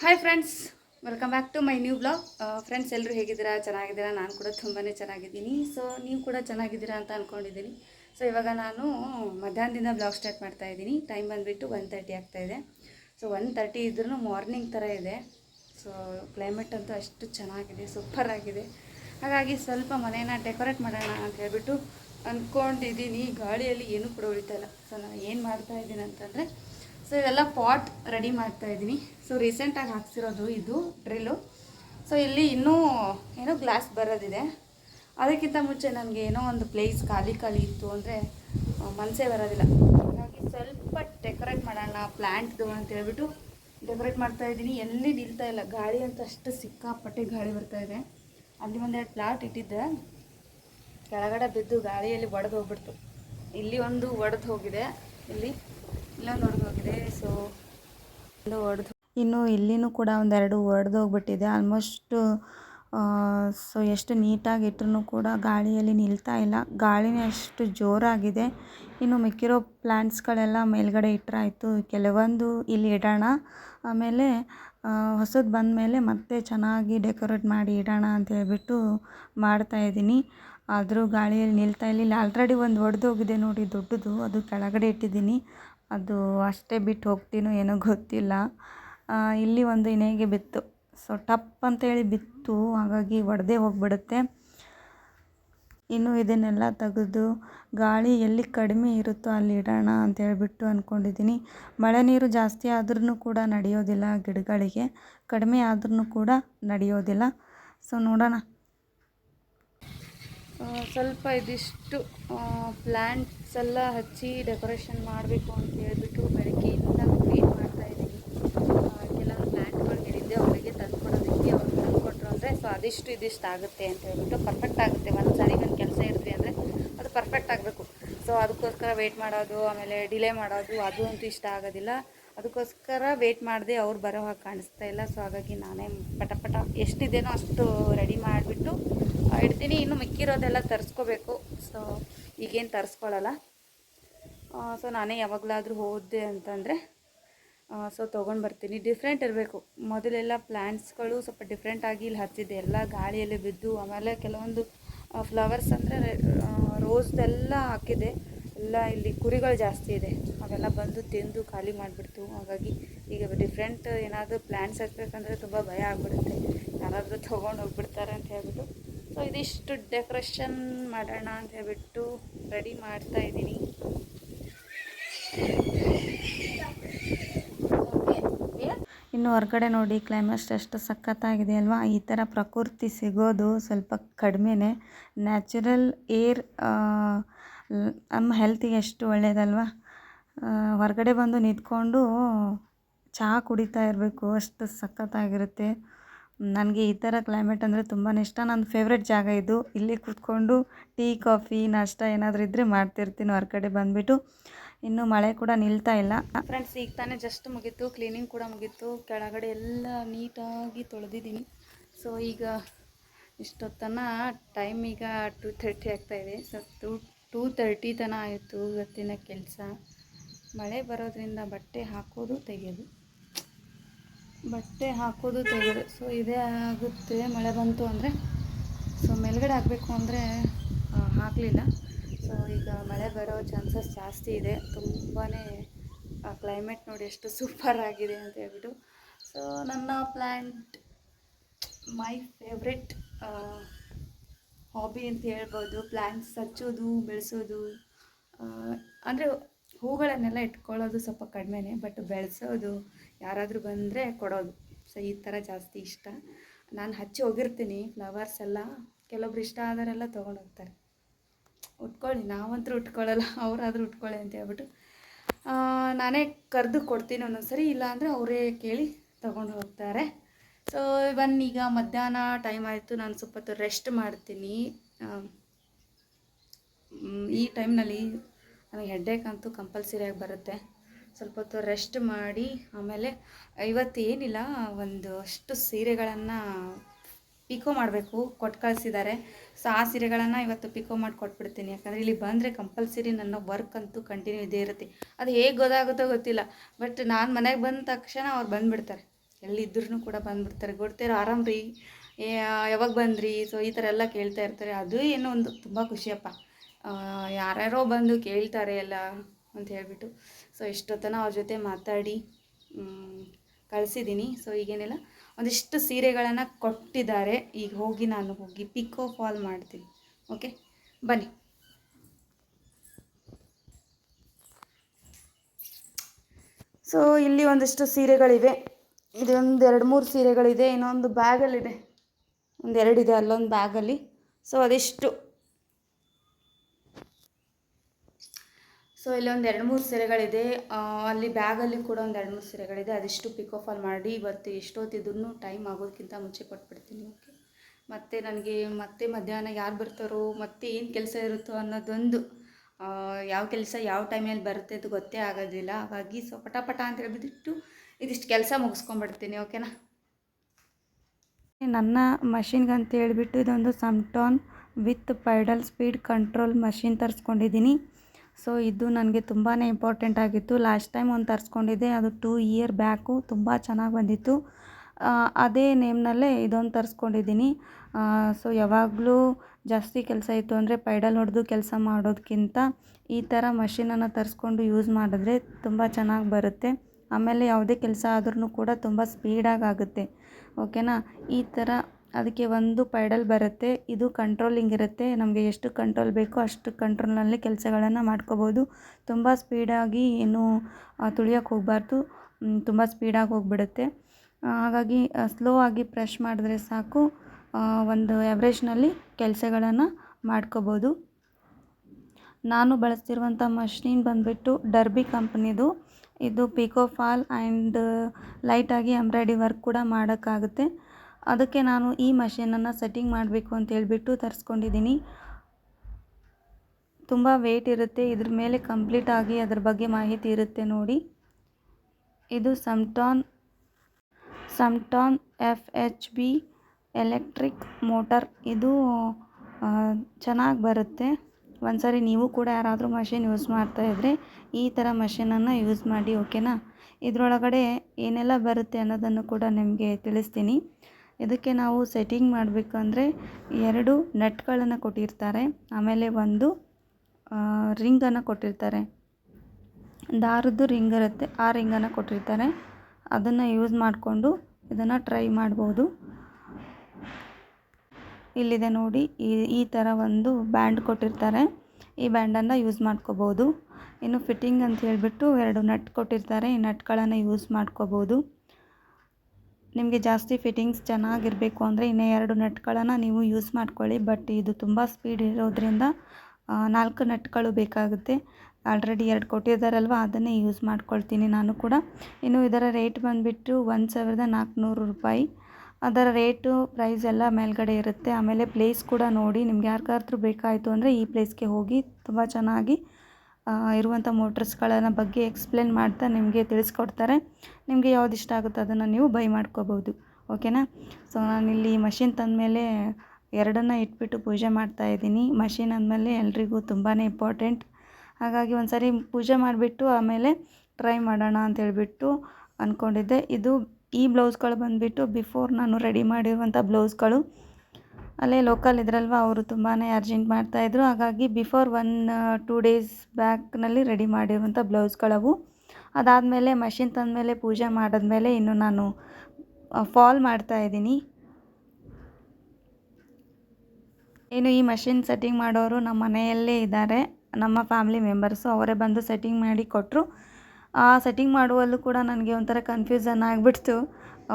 Hi friends welcome back to my new blog friends ಎಲ್ಲರೂ ಹೇಗಿದ್ದೀರಾ? ಚೆನ್ನಾಗಿದ್ದೀರಾ? ನಾನು ಕೂಡ ತುಂಬಾ ಚೆನ್ನಾಗಿದ್ದೀನಿ. ಸೊ ನೀವು ಕೂಡ ಚೆನ್ನಾಗಿದ್ದೀರಾ ಅಂತ ಅಂದ್ಕೊಂಡಿದ್ದೀನಿ ಸೊ ಇವಾಗ ನಾನು ಮಧ್ಯಾಹ್ನದಿಂದ ಬ್ಲಾಗ್ ಸ್ಟಾರ್ಟ್ ಮಾಡ್ತಾ ಇದ್ದೀನಿ. ಟೈಮ್ ಬಂದುಬಿಟ್ಟು ಒನ್ ತರ್ಟಿ ಆಗ್ತಾಯಿದೆ ಸೊ ಒನ್ ತರ್ಟಿ ಇದ್ರೂ ಮಾರ್ನಿಂಗ್ ಥರ ಇದೆ. ಸೊ ಕ್ಲೈಮೇಟ್ ಅಂತೂ ಅಷ್ಟು ಚೆನ್ನಾಗಿದೆ ಸೂಪರ್ ಆಗಿದೆ. ಹಾಗಾಗಿ ಸ್ವಲ್ಪ ಮನೇನ ಡೆಕೋರೇಟ್ ಮಾಡೋಣ ಅಂತ ಹೇಳ್ಬಿಟ್ಟು ಅಂದ್ಕೊಂಡಿದ್ದೀನಿ ಗಾಳಿಯಲ್ಲಿ ಏನೂ ಕೂಡ ಉಳಿತಾಯಿಲ್ಲ ಸೊ ನಾನು ಏನು ಮಾಡ್ತಾ ಇದ್ದೀನಿ ಅಂತಂದರೆ ಸೊ ಇವೆಲ್ಲ ಪಾಟ್ ರೆಡಿ ಮಾಡ್ತಾ ಇದ್ದೀನಿ. ಸೊ ರೀಸೆಂಟಾಗಿ ಹಾಕ್ಸಿರೋದು ಇದು ಡ್ರಿಲ್ಲು ಸೊ ಇಲ್ಲಿ ಇನ್ನೂ ಏನೋ ಗ್ಲಾಸ್ ಬರೋದಿದೆ. ಅದಕ್ಕಿಂತ ಮುಂಚೆ ನನಗೆ ಏನೋ ಒಂದು ಪ್ಲೇಸ್ ಖಾಲಿ ಖಾಲಿ ಇತ್ತು ಅಂದರೆ ಮನಸ್ಸೇ ಬರೋದಿಲ್ಲ. ಹಾಗಾಗಿ ಸ್ವಲ್ಪ ಡೆಕೋರೇಟ್ ಮಾಡೋಣ ಪ್ಲ್ಯಾಂಟ್ದು ಅಂತ ಹೇಳ್ಬಿಟ್ಟು ಡೆಕೋರೇಟ್ ಮಾಡ್ತಾ ಇದ್ದೀನಿ. ಎಲ್ಲಿ ನಿಲ್ತಾ ಇಲ್ಲ, ಗಾಳಿ ಅಂತ ಅಷ್ಟು ಸಿಕ್ಕಾಪಟ್ಟೆ ಗಾಳಿ ಬರ್ತಾ ಇದೆ. ಅಲ್ಲಿ ಒಂದೆರಡು ಪ್ಲಾಟ್ ಇಟ್ಟಿದ್ದೆ. ಕೆಳಗಡೆ ಬಿದ್ದು ಗಾಳಿಯಲ್ಲಿ ಒಡೆದು ಹೋಗ್ಬಿಡ್ತು. ಇಲ್ಲಿ ಒಂದು ಒಡೆದು ಹೋಗಿದೆ. ಇಲ್ಲಿ ಇಲ್ಲ ಒಡೆದು ಹೋಗಿದೆ ಸೊ ಒಡೆದು ಇನ್ನು ಇಲ್ಲಿನೂ ಕೂಡ ಒಂದೆರಡು ಒಡೆದು ಹೋಗ್ಬಿಟ್ಟಿದೆ. ಆಲ್ಮೋಸ್ಟ್ ಸೊ ಎಷ್ಟು ನೀಟಾಗಿ ಇಟ್ಟರು ಕೂಡ ಗಾಳಿಯಲ್ಲಿ ನಿಲ್ತಾ ಇಲ್ಲ. ಗಾಳಿನೇ ಅಷ್ಟು ಜೋರಾಗಿದೆ. ಇನ್ನು ಮಿಕ್ಕಿರೋ ಪ್ಲ್ಯಾಂಟ್ಸ್ಗಳೆಲ್ಲ ಮೇಲ್ಗಡೆ ಇಟ್ಟರಾಯಿತು ಕೆಲವೊಂದು ಇಲ್ಲಿ ಇಡೋಣ. ಆಮೇಲೆ ಹೊಸದು ಬಂದ ಮೇಲೆ ಮತ್ತೆ ಚೆನ್ನಾಗಿ ಡೆಕೋರೇಟ್ ಮಾಡಿ ಇಡೋಣ ಅಂತ ಹೇಳ್ಬಿಟ್ಟು ಮಾಡ್ತಾಯಿದ್ದೀನಿ ಆದರೂ ಗಾಳಿಯಲ್ಲಿ ನಿಲ್ತಾ ಇಲ್ಲಿ. ಆಲ್ರೆಡಿ ಒಂದು ಒಡೆದೋಗಿದೆ ನೋಡಿ, ದೊಡ್ಡದು. ಅದು ಕೆಳಗಡೆ ಇಟ್ಟಿದ್ದೀನಿ. ಅದು ಅಷ್ಟೇ ಬಿಟ್ಟು ಹೋಗ್ತೀನೋ ಏನೋ ಗೊತ್ತಿಲ್ಲ. ಇಲ್ಲಿ ಒಂದು ಇನೇಗೆ ಬಿತ್ತು. ಸೊ ಟಪ್ ಅಂತೇಳಿ ಬಿತ್ತು. ಹಾಗಾಗಿ ಒಡೆದೇ ಹೋಗ್ಬಿಡುತ್ತೆ. ಇನ್ನು ಇದನ್ನೆಲ್ಲ ತೆಗೆದು ಗಾಳಿ ಎಲ್ಲಿ ಕಡಿಮೆ ಇರುತ್ತೋ ಅಲ್ಲಿ ಇಡೋಣ ಅಂತ ಹೇಳಿಬಿಟ್ಟು ಅಂದ್ಕೊಂಡಿದ್ದೀನಿ ಮಳೆ ನೀರು ಜಾಸ್ತಿ ಆದ್ರೂ ಕೂಡ ನಡೆಯೋದಿಲ್ಲ ಗಿಡಗಳಿಗೆ. ಕಡಿಮೆ ಆದ್ರೂ ಕೂಡ ನಡೆಯೋದಿಲ್ಲ. ಸೊ ನೋಡೋಣ. ಸ್ವಲ್ಪ ಇದಿಷ್ಟು ಪ್ಲ್ಯಾಂಟ್ಸ್ ಎಲ್ಲ ಹಚ್ಚಿ ಡೆಕೋರೇಷನ್ ಮಾಡಬೇಕು ಅಂತ ಹೇಳ್ಬಿಟ್ಟು ಬೆಳಗ್ಗೆಯಿಂದ ಕ್ಲೀನ್ ಮಾಡ್ತಾ ಇದ್ದೀನಿ. ಕೆಲವೊಂದು ಪ್ಲ್ಯಾಂಟ್ಗಳು ಹೇಳಿದ್ದೆ ಅವರಿಗೆ ತಂದುಕೊಡೋದಕ್ಕೆ ಅವ್ರು ತಂದುಕೊಟ್ರು ಅಂದರೆ ಸೊ ಅದಿಷ್ಟು ಇದಿಷ್ಟು ಆಗುತ್ತೆ ಅಂತ ಹೇಳ್ಬಿಟ್ಟು ಪರ್ಫೆಕ್ಟ್ ಆಗುತ್ತೆ. ಒಂದು ಸಾರಿ ಒಂದು ಕೆಲಸ ಇದ್ವಿ ಅಂದರೆ ಅದು ಪರ್ಫೆಕ್ಟ್ ಆಗಬೇಕು. ಸೊ ಅದಕ್ಕೋಸ್ಕರ ವೆಯ್ಟ್ ಮಾಡೋದು, ಆಮೇಲೆ ಡಿಲೇ ಮಾಡೋದು, ಅದು ಅಂತೂ ಇಷ್ಟ ಆಗೋದಿಲ್ಲ. ಅದಕ್ಕೋಸ್ಕರ ವೆಯ್ಟ್ ಮಾಡಿದೆ ಅವ್ರು ಬರೋ ಹಾಗೆ ಕಾಣಿಸ್ತಾ ಇಲ್ಲ. ಸೊ ಹಾಗಾಗಿ ನಾನೇ ಪಟ ಪಟ ಎಷ್ಟಿದೆಯೋ ಅಷ್ಟು ರೆಡಿ ಮಾಡಿಬಿಟ್ಟು ಇಡ್ತೀನಿ. ಇನ್ನು ಮಿಕ್ಕಿರೋದೆಲ್ಲ ತರಿಸ್ಕೋಬೇಕು. ಸೊ ಈಗೇನು ತರಿಸ್ಕೊಳ್ಳಲ್ಲ ಸೊ ನಾನೇ ಯಾವಾಗಲಾದರೂ ಹೋದೆ ಅಂತಂದರೆ ಸೊ ತೊಗೊಂಡು ಬರ್ತೀನಿ. ಡಿಫ್ರೆಂಟ್ ಇರಬೇಕು. ಮೊದಲೆಲ್ಲ ಪ್ಲ್ಯಾಂಟ್ಸ್ಗಳು ಸ್ವಲ್ಪ ಡಿಫ್ರೆಂಟಾಗಿ ಇಲ್ಲಿ ಹಚ್ಚಿದ್ದೆ. ಎಲ್ಲ ಗಾಳಿಯಲ್ಲಿ ಬಿದ್ದು, ಆಮೇಲೆ ಕೆಲವೊಂದು ಫ್ಲವರ್ಸ್ ಅಂದರೆ ರೋಸ್ದೆಲ್ಲ ಹಾಕಿದೆ ಎಲ್ಲ ಇಲ್ಲಿ ಕುರಿಗಳು ಜಾಸ್ತಿ ಇದೆ. ಅವೆಲ್ಲ ಬಂದು ತಿಂದು ಖಾಲಿ ಮಾಡಿಬಿಡ್ತು. ಹಾಗಾಗಿ ಈಗ ಡಿಫ್ರೆಂಟ್ ಏನಾದರೂ ಪ್ಲ್ಯಾಂಟ್ಸ್ ಹಚ್ಬೇಕಂದ್ರೆ ತುಂಬ ಭಯ ಆಗ್ಬಿಡುತ್ತೆ. ಯಾರಾದರೂ ತೊಗೊಂಡು ಹೋಗ್ಬಿಡ್ತಾರೆ ಅಂತ ಹೇಳ್ಬಿಟ್ಟು. ಸೊ ಇದಿಷ್ಟು ಡೆಕೋರೇಷನ್ ಮಾಡೋಣ ಅಂತ ಹೇಳ್ಬಿಟ್ಟು ರೆಡಿ ಮಾಡ್ತಾ ಇದ್ದೀನಿ. ಇನ್ನು ಹೊರಗಡೆ ನೋಡಿ ಕ್ಲೈಮೇಟ್ ಎಷ್ಟು ಸಖತ್ತಾಗಿದೆ ಅಲ್ವಾ? ಈ ಥರ ಪ್ರಕೃತಿ ಸಿಗೋದು ಸ್ವಲ್ಪ ಕಡಿಮೆನೇ. ನ್ಯಾಚುರಲ್ ಏರ್ ನಮ್ಮ ಹೆಲ್ತಿಗೆ ಎಷ್ಟು ಒಳ್ಳೆಯದಲ್ವಾ ಹೊರಗಡೆ ಬಂದು ನಿಂತ್ಕೊಂಡು ಚಹಾ ಕುಡಿತಾ ಇರಬೇಕು, ಅಷ್ಟು ಸಖತ್ತಾಗಿರುತ್ತೆ. ನನಗೆ ಈ ಥರ ಕ್ಲೈಮೇಟ್ ಅಂದರೆ ತುಂಬಾ ಇಷ್ಟ. ನನ್ನ ಫೇವ್ರೆಟ್ ಜಾಗ ಇದು. ಇಲ್ಲಿ ಕೂತ್ಕೊಂಡು ಟೀ ಕಾಫಿ ನಾಷ್ಟ ಏನಾದರೂ ಇದ್ದರೆ ಮಾಡ್ತಿರ್ತೀನಿ. ಹೊರಗಡೆ ಬಂದುಬಿಟ್ಟು ಇನ್ನು ಮಳೆ ಕೂಡ ನಿಲ್ತಾ ಇಲ್ಲ. ಫ್ರೆಂಡ್ಸ್ ಈಗ ತಾನೇ ಜಸ್ಟ್ ಮುಗೀತು. ಕ್ಲೀನಿಂಗ್ ಕೂಡ ಮುಗೀತು. ಕೆಳಗಡೆ ಎಲ್ಲ ನೀಟಾಗಿ ತೊಳೆದಿದ್ದೀನಿ. ಸೊ ಈಗ ಇಷ್ಟೊತ್ತನ ಟೈಮ್ ಈಗ ಟೂ ತರ್ಟಿ ಇದೆ. ಸೊ ಟೂ ಟೂ ತರ್ಟಿ ತನಕ ಆಯಿತು ಇವತ್ತಿನ ಕೆಲಸ. ಮಳೆ ಬರೋದ್ರಿಂದ ಬಟ್ಟೆ ಹಾಕೋದು ತೆಗೆಯೋದು. ಬಟ್ಟೆ ಹಾಕೋದು ತೆಗೆದು ಸೊ ಇದೇ ಆಗುತ್ತೆ. ಮಳೆ ಬಂತು ಅಂದರೆ ಸೊ ಮೇಲ್ಗಡೆ ಹಾಕಬೇಕು ಅಂದರೆ ಹಾಕಲಿಲ್ಲ. ಸೊ ಈಗ ಮಳೆ ಬರೋ ಚಾನ್ಸಸ್ ಜಾಸ್ತಿ ಇದೆ. ತುಂಬಾ ಕ್ಲೈಮೇಟ್ ನೋಡಿ ಎಷ್ಟು ಸೂಪರ್ ಆಗಿದೆ ಅಂತ ಹೇಳ್ಬಿಟ್ಟು. ಸೊ ನನ್ನ ಪ್ಲ್ಯಾಂಟ್ ಮೈ ಫೇವ್ರೆಟ್ ಹಾಬಿ ಅಂತ ಹೇಳ್ಬೋದು. ಪ್ಲ್ಯಾಂಟ್ಸ್ ಹಚ್ಚೋದು, ಬೆಳೆಸೋದು ಅಂದರೆ ಹೂಗಳನ್ನೆಲ್ಲ ಇಟ್ಕೊಳ್ಳೋದು ಸ್ವಲ್ಪ ಕಡಿಮೆನೇ ಬಟ್ ಬೆಳೆಸೋದು ಯಾರಾದರೂ ಬಂದರೆ ಕೊಡೋದು. ಸೊ, ಈ ಥರ ಜಾಸ್ತಿ ಇಷ್ಟ. ನಾನು ಹಚ್ಚಿ ಹೋಗಿರ್ತೀನಿ. ಫ್ಲವರ್ಸ್ ಎಲ್ಲ ಕೆಲವೊಬ್ರು ಇಷ್ಟ ಆದರೆಲ್ಲ ತೊಗೊಂಡು ಹೋಗ್ತಾರೆ ಉಟ್ಕೊಳ್ಳಿ. ನಾವಂತೂ ಉಟ್ಕೊಳ್ಳಲ್ಲ. ಅವರಾದರೂ ಉಟ್ಕೊಳ್ಳಿ ಅಂತ ಹೇಳ್ಬಿಟ್ಟು. ನಾನೇ ಕರೆದು ಕೊಡ್ತೀನಿ ಒಂದೊಂದ್ಸರಿ. ಇಲ್ಲ ಅಂದರೆ ಅವರೇ ಕೇಳಿ ತೊಗೊಂಡು ಹೋಗ್ತಾರೆ. ಸೊ ಇವನ್ ಈಗ ಮಧ್ಯಾಹ್ನ ಟೈಮ್ ಆಯಿತು. ನಾನು ಸ್ವಲ್ಪ ರೆಸ್ಟ್ ಮಾಡ್ತೀನಿ. ಈ ಟೈಮ್ನಲ್ಲಿ ನನಗೆ ಹೆಡ್ಡೇಕ್ ಅಂತೂ ಕಂಪಲ್ಸರಿಯಾಗಿ ಬರುತ್ತೆ. ಸ್ವಲ್ಪ ಹೊತ್ತು ರೆಸ್ಟ್ ಮಾಡಿ, ಆಮೇಲೆ ಇವತ್ತೇನಿಲ್ಲ ಒಂದು ಅಷ್ಟು ಸೀರೆಗಳನ್ನು ಪಿಕೋ ಮಾಡಬೇಕು ಕೊಟ್ಟು ಕಳಿಸಿದ್ದಾರೆ ಸೊ ಆ ಸೀರೆಗಳನ್ನು ಇವತ್ತು ಪಿಕೋ ಮಾಡಿ ಕೊಟ್ಬಿಡ್ತೀನಿ. ಯಾಕಂದರೆ ಇಲ್ಲಿ ಬಂದರೆ ಕಂಪಲ್ಸರಿ ನನ್ನ ವರ್ಕ್ ಅಂತೂ ಕಂಟಿನ್ಯೂ ಇದೇ ಇರುತ್ತೆ. ಅದು ಹೇಗೆ ಗೊತ್ತಾಗುತ್ತೋ ಗೊತ್ತಿಲ್ಲ. ಬಟ್ ನಾನು ಮನೆಗೆ ಬಂದ ತಕ್ಷಣ ಅವ್ರು ಬಂದುಬಿಡ್ತಾರೆ. ಎಲ್ಲಿದ್ರೂ ಕೂಡ ಬಂದುಬಿಡ್ತಾರೆ. ಗೊಡ್ತೇರೋ ಆರಾಮ್ ರೀ. ಯಾವಾಗ ಬಂದ್ರಿ? ಸೊ ಈ ಥರ ಎಲ್ಲ ಕೇಳ್ತಾ ಇರ್ತಾರೆ. ಅದು ಏನೋ ಒಂದು ತುಂಬ ಖುಷಿಯಪ್ಪ. ಯಾರ್ಯಾರೋ ಬಂದು ಕೇಳ್ತಾರೆ ಎಲ್ಲ ಅಂತ ಹೇಳ್ಬಿಟ್ಟು. ಸೊ ಇಷ್ಟೊತ್ತನ ಅವ್ರ ಜೊತೆ ಮಾತಾಡಿ ಕಳಿಸಿದ್ದೀನಿ ಸೊ ಈಗೇನೆಲ್ಲ, ಒಂದಿಷ್ಟು ಸೀರೆಗಳನ್ನು ಕೊಟ್ಟಿದ್ದಾರೆ. ಈಗ ಹೋಗಿ ನಾನು ಹೋಗಿ ಪಿಕೋ ಫಾಲ್ ಮಾಡ್ತೀನಿ. ಓಕೆ ಬನ್ನಿ. ಸೊ ಇಲ್ಲಿ ಒಂದಿಷ್ಟು ಸೀರೆಗಳಿವೆ. ಇದೊಂದು ಎರಡು ಮೂರು ಸೀರೆಗಳಿದೆ. ಇನ್ನೊಂದು ಬ್ಯಾಗಲ್ಲಿದೆ ಒಂದೆರಡಿದೆ ಅಲ್ಲೊಂದು ಬ್ಯಾಗಲ್ಲಿ ಸೊ ಅದಿಷ್ಟು. ಸೊ, ಇಲ್ಲಿ ಒಂದು ಎರಡು ಮೂರು ಸೀರೆಗಳಿದೆ. ಅಲ್ಲಿ ಬ್ಯಾಗಲ್ಲಿ ಕೂಡ ಒಂದು ಎರಡು ಮೂರು ಸೀರೆಗಳಿದೆ. ಅದಿಷ್ಟು ಪಿಕಪ್ ಆಲ್ ಮಾಡಿ, ಇವತ್ತು ಎಷ್ಟೊತ್ತಿದ್ರು ಟೈಮ್ ಆಗೋದಕ್ಕಿಂತ ಮುಂಚೆ ಕೊಟ್ಬಿಡ್ತೀನಿ ಓಕೆ ಮತ್ತು ನನಗೆ ಮತ್ತೆ ಮಧ್ಯಾಹ್ನ ಯಾರು ಬರ್ತಾರೋ, ಮತ್ತೆ ಏನು ಕೆಲಸ ಇರುತ್ತೋ ಅನ್ನೋದೊಂದು ಯಾವ ಕೆಲಸ ಯಾವ ಟೈಮಲ್ಲಿ ಬರುತ್ತೆ ಅದು ಗೊತ್ತೇ ಆಗೋದಿಲ್ಲ. ಹಾಗಾಗಿ ಸೊ ಪಟ ಪಟ ಅಂತ ಹೇಳ್ಬಿಟ್ಟು ಇದಿಷ್ಟು ಕೆಲಸ ಮುಗಿಸ್ಕೊಂಬಿಡ್ತೀನಿ ಓಕೆನಾ ನನ್ನ ಮಷಿನ್ಗೆ ಅಂತ ಹೇಳ್ಬಿಟ್ಟು ಇದೊಂದು ಸಮ್ಟಾನ್ with pedal speed control machine ತರಿಸ್ಕೊಂಡಿದ್ದೀನಿ. So ಇದು ನನಗೆ ತುಂಬಾ ಇಂಪಾರ್ಟೆಂಟ್ ಆಗಿತ್ತು. ಲಾಸ್ಟ್ ಟೈಮ್ ಒಂದು ತರಿಸ್ಕೊಂಡಿದ್ದೆ. ಅದು ಟೂ ಇಯರ್ ಬ್ಯಾಕು ತುಂಬ ಚೆನ್ನಾಗಿ ಬಂದಿತ್ತು. ಅದೇ ನೇಮ್ನಲ್ಲೇ ಇದೊಂದು ತರಿಸ್ಕೊಂಡಿದ್ದೀನಿ. ಸೊ ಯಾವಾಗಲೂ ಜಾಸ್ತಿ ಕೆಲಸ ಇತ್ತು ಅಂದರೆ ಪೈಡಲ್ ಹೊಡೆದು ಕೆಲಸ ಮಾಡೋದಕ್ಕಿಂತ ಈ ಥರ ಮಷಿನನ್ನು ತರಿಸ್ಕೊಂಡು ಯೂಸ್ ಮಾಡಿದ್ರೆ ತುಂಬ ಚೆನ್ನಾಗಿ ಬರುತ್ತೆ. ಆಮೇಲೆ ಯಾವುದೇ ಕೆಲಸ ಆದ್ರೂ ಕೂಡ ತುಂಬ ಸ್ಪೀಡಾಗಿ ಆಗುತ್ತೆ. ಓಕೆನಾ ಈ ಥರ ಅದಕ್ಕೆ ಒಂದು ಪೈಡಲ್ ಬರುತ್ತೆ, ಇದು ಕಂಟ್ರೋಲಿಂಗ್ ಇರುತ್ತೆ, ನಮಗೆ ಎಷ್ಟು ಕಂಟ್ರೋಲ್ ಬೇಕೋ ಅಷ್ಟು ಕಂಟ್ರೋಲ್ನಲ್ಲಿ ಕೆಲಸಗಳನ್ನು ಮಾಡ್ಕೋಬೋದು. ತುಂಬ ಸ್ಪೀಡಾಗಿ ಏನು ತುಳಿಯೋಕ್ಕೆ ಹೋಗಬಾರ್ದು. ತುಂಬ ಸ್ಪೀಡಾಗಿ ಹೋಗಿಬಿಡುತ್ತೆ. ಹಾಗಾಗಿ ಸ್ಲೋ ಆಗಿ ಪ್ರೆಶ್ ಮಾಡಿದ್ರೆ ಸಾಕು. ಒಂದು ಎವ್ರೇಜ್ನಲ್ಲಿ ಕೆಲಸಗಳನ್ನು ಮಾಡ್ಕೋಬೋದು. ನಾನು ಬಳಸ್ತಿರುವಂಥ ಮಷಿನ್ ಬಂದುಬಿಟ್ಟು ಡರ್ಬಿ ಕಂಪ್ನಿದು. ಇದು ಪಿಕೋ ಫಾಲ್ ಆ್ಯಂಡ್ ಲೈಟಾಗಿ ಎಂಬ್ರಾಯ್ಡಿ ವರ್ಕ್ ಕೂಡ ಮಾಡೋಕ್ಕಾಗುತ್ತೆ. ಅದಕ್ಕೆ ನಾನು ಈ ಮಷೀನನ್ನು ಸೆಟ್ಟಿಂಗ್ ಮಾಡಬೇಕು ಅಂತ ಹೇಳಿಬಿಟ್ಟು ತರಿಸ್ಕೊಂಡಿದ್ದೀನಿ. ತುಂಬ ವೆಯ್ಟ್ ಇರುತ್ತೆ. ಇದ್ರ ಮೇಲೆ ಕಂಪ್ಲೀಟ್ ಆಗಿ ಅದ್ರ ಬಗ್ಗೆ ಮಾಹಿತಿ ಇರುತ್ತೆ ನೋಡಿ. ಇದು ಸಮ್ಟಾನ್ ಸಮ್ಟಾನ್ F H B electric motor ಇದು ಚೆನ್ನಾಗಿ ಬರುತ್ತೆ. ಒಂದ್ಸರಿ ನೀವು ಕೂಡ ಯಾರಾದರೂ ಮಷೀನ್ ಯೂಸ್ ಮಾಡ್ತಾಯಿದ್ರೆ ಈ ಥರ ಮಷೀನನ್ನು ಯೂಸ್ ಮಾಡಿ ಓಕೆನಾ ಇದರೊಳಗಡೆ ಏನೆಲ್ಲ ಬರುತ್ತೆ ಅನ್ನೋದನ್ನು ಕೂಡ ನಿಮಗೆ ತಿಳಿಸ್ತೀನಿ. ಇದಕ್ಕೆ ನಾವು ಸೆಟ್ಟಿಂಗ್ ಮಾಡಬೇಕಂದ್ರೆ ಎರಡು ನಟ್ಗಳನ್ನು ಕೊಟ್ಟಿರ್ತಾರೆ. ಆಮೇಲೆ ಒಂದು ರಿಂಗನ್ನು ಕೊಟ್ಟಿರ್ತಾರೆ. ದಾರದ್ದು ರಿಂಗ್ ಇರುತ್ತೆ, ಆ ರಿಂಗನ್ನು ಕೊಟ್ಟಿರ್ತಾರೆ. ಅದನ್ನು ಯೂಸ್ ಮಾಡಿಕೊಂಡು ಇದನ್ನು ಟ್ರೈ ಮಾಡ್ಬೋದು. ಇಲ್ಲಿದೆ ನೋಡಿ, ಈ ಈ ಥರ ಒಂದು ಬ್ಯಾಂಡ್ ಕೊಟ್ಟಿರ್ತಾರೆ. ಈ ಬ್ಯಾಂಡನ್ನು ಯೂಸ್ ಮಾಡ್ಕೋಬೋದು. ಇನ್ನು ಫಿಟ್ಟಿಂಗ್ ಅಂತ ಹೇಳಿಬಿಟ್ಟು ಎರಡು ನಟ್ ಕೊಟ್ಟಿರ್ತಾರೆ. ಈ ನಟ್ಗಳನ್ನು ಯೂಸ್ ಮಾಡ್ಕೋಬೋದು. ನಿಮಗೆ ಜಾಸ್ತಿ ಫಿಟ್ಟಿಂಗ್ಸ್ ಚೆನ್ನಾಗಿರಬೇಕು ಅಂದರೆ ಇನ್ನೂ ಎರಡು ನಟ್ಗಳನ್ನು ನೀವು ಯೂಸ್ ಮಾಡ್ಕೊಳ್ಳಿ. ಬಟ್ ಇದು ತುಂಬ ಸ್ಪೀಡ್ ಇರೋದ್ರಿಂದ ನಾಲ್ಕು ನಟ್ಗಳು ಬೇಕಾಗುತ್ತೆ. ಆಲ್ರೆಡಿ ಎರಡು ಕೊಟ್ಟಿದ್ದಾರಲ್ವ ಅದನ್ನೇ ಯೂಸ್ ಮಾಡ್ಕೊಳ್ತೀನಿ ನಾನು ಕೂಡ. ಇನ್ನು ಇದರ ರೇಟ್ ಬಂದುಬಿಟ್ಟು ಒಂದು ಸಾವಿರದ ನಾಲ್ಕುನೂರು ರೂಪಾಯಿ. ಅದರ ರೇಟು ಪ್ರೈಸ್ ಎಲ್ಲ ಮೇಲ್ಗಡೆ ಇರುತ್ತೆ. ಆಮೇಲೆ ಪ್ಲೇಸ್ ಕೂಡ ನೋಡಿ, ನಿಮ್ಗೆ ಯಾರಿಗಾದ್ರೂ ಬೇಕಾಯಿತು ಅಂದರೆ ಈ ಪ್ಲೇಸ್ಗೆ ಹೋಗಿ ತುಂಬ ಚೆನ್ನಾಗಿ ಇರುವಂಥ ಮೋಟರ್ಸ್ಗಳ ಬಗ್ಗೆ ಎಕ್ಸ್ಪ್ಲೇನ್ ಮಾಡ್ತಾ ನಿಮಗೆ ತಿಳಿಸ್ಕೊಡ್ತಾರೆ. ನಿಮಗೆ ಯಾವ್ದು ಇಷ್ಟ ಆಗುತ್ತೆ ಅದನ್ನು ನೀವು ಬೈ ಮಾಡ್ಕೋಬೋದು. ಓಕೆನಾ ಸೊ ನಾನಿಲ್ಲಿ ಮಷಿನ್ ತಂದಮೇಲೆ ಎರಡನ್ನ ಇಟ್ಬಿಟ್ಟು ಪೂಜೆ ಮಾಡ್ತಾ ಇದ್ದೀನಿ. ಮಷಿನ್ ಅಂದಮೇಲೆ ಎಲ್ರಿಗೂ ತುಂಬಾ ಇಂಪಾರ್ಟೆಂಟ್ ಹಾಗಾಗಿ ಒಂದು ಪೂಜೆ ಮಾಡಿಬಿಟ್ಟು ಆಮೇಲೆ ಟ್ರೈ ಮಾಡೋಣ ಅಂತ ಹೇಳ್ಬಿಟ್ಟು ಅಂದ್ಕೊಂಡಿದ್ದೆ ಇದು ಈ ಬ್ಲೌಸ್ಗಳು ಬಂದುಬಿಟ್ಟು ಬಿಫೋರ್ ನಾನು ರೆಡಿ ಮಾಡಿರುವಂಥ ಬ್ಲೌಸ್ಗಳು ಅಲ್ಲೇ ಲೋಕಲ್ ಇದ್ರಲ್ವ ಅವರು ತುಂಬಾ ಅರ್ಜೆಂಟ್ ಮಾಡ್ತಾಯಿದ್ರು ಹಾಗಾಗಿ ಬಿಫೋರ್ ಒನ್ ಟೂ ಡೇಸ್ ಬ್ಯಾಕ್ನಲ್ಲಿ ರೆಡಿ ಮಾಡಿರುವಂಥ ಬ್ಲೌಸ್ಗಳವು ಅದಾದಮೇಲೆ ಮಷಿನ್ ತಂದಮೇಲೆ ಪೂಜೆ ಮಾಡಿದ್ಮೇಲೆ ಇನ್ನು ನಾನು ಫಾಲ್ ಮಾಡ್ತಾ ಇದ್ದೀನಿ. ಏನು ಈ ಮಷಿನ್ ಸೆಟ್ಟಿಂಗ್ ಮಾಡೋರು ನಮ್ಮ ಮನೆಯಲ್ಲೇ ಇದ್ದಾರೆ. ನಮ್ಮ ಫ್ಯಾಮಿಲಿ ಮೆಂಬರ್ಸು ಅವರೇ ಬಂದು ಸೆಟ್ಟಿಂಗ್ ಮಾಡಿ ಕೊಟ್ಟರು ಆ ಸೆಟ್ಟಿಂಗ್ ಮಾಡುವಲ್ಲೂ ಕೂಡ ನನಗೆ ಒಂಥರ ಕನ್ಫ್ಯೂಸನ್ ಆಗಿಬಿಡ್ತು.